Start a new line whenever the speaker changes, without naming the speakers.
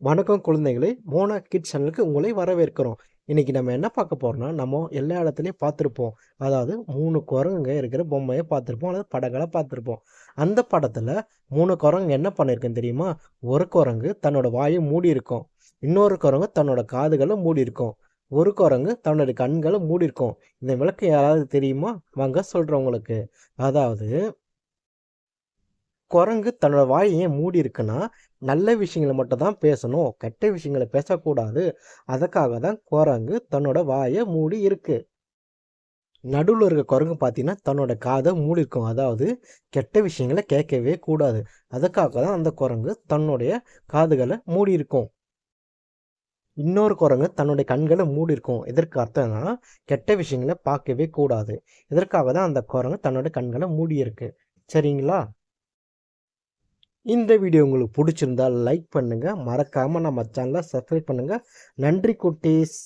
வணக்கம் குழந்தைகளே மோனா கிட் சேனலுக்கு உங்களை வரவேற்கிறோம். இன்னைக்கு நம்ம என்ன பார்க்க போறோம்னா நம்ம எல்லா இடத்துலையும் பார்த்துருப்போம். அதாவது மூணு குரங்குங்க இருக்கிற பொம்மையை பார்த்துருப்போம் அல்லது படங்களை பார்த்துருப்போம். அந்த படத்தில் மூணு குரங்கு என்ன பண்ணியிருக்குன்னு தெரியுமா? ஒரு குரங்கு தன்னோட வாயை மூடி இருக்கும். இன்னொரு குரங்கு தன்னோட காதுகளை மூடி இருக்கும். ஒரு குரங்கு தன்னோட கண்களை மூடி இருக்கும். இந்த விளக்கு யாராவது தெரியுமா? வாங்க சொல்கிறவங்களுக்கு அதாவது குரங்கு தன்னோட வாயை ஏன் மூடி இருக்குன்னா நல்ல விஷயங்களை மட்டும் தான் பேசணும். கெட்ட விஷயங்களை பேசக்கூடாது. அதுக்காக தான் குரங்கு தன்னோட வாயை மூடி இருக்கு. நடுவில் இருக்க குரங்கு பார்த்தீங்கன்னா தன்னோட காதை மூடி இருக்கும். அதாவது கெட்ட விஷயங்களை கேட்கவே கூடாது. அதுக்காக தான் அந்த குரங்கு தன்னுடைய காதுகளை மூடி இருக்கும். இன்னொரு குரங்கு தன்னுடைய கண்களை மூடி இருக்கும். இதற்கு அர்த்தம்னா கெட்ட விஷயங்களை பார்க்கவே கூடாது. இதற்காக தான் அந்த குரங்கு தன்னோட கண்களை மூடி இருக்கு? சரிங்களா? இந்த வீடியோ உங்களுக்கு பிடிச்சிருந்தா லைக் பண்ணுங்கள் மறக்காமல் நம்ம சேனலை சப்ஸ்கிரைப் பண்ணுங்கள் நன்றி குட்டீஸ்.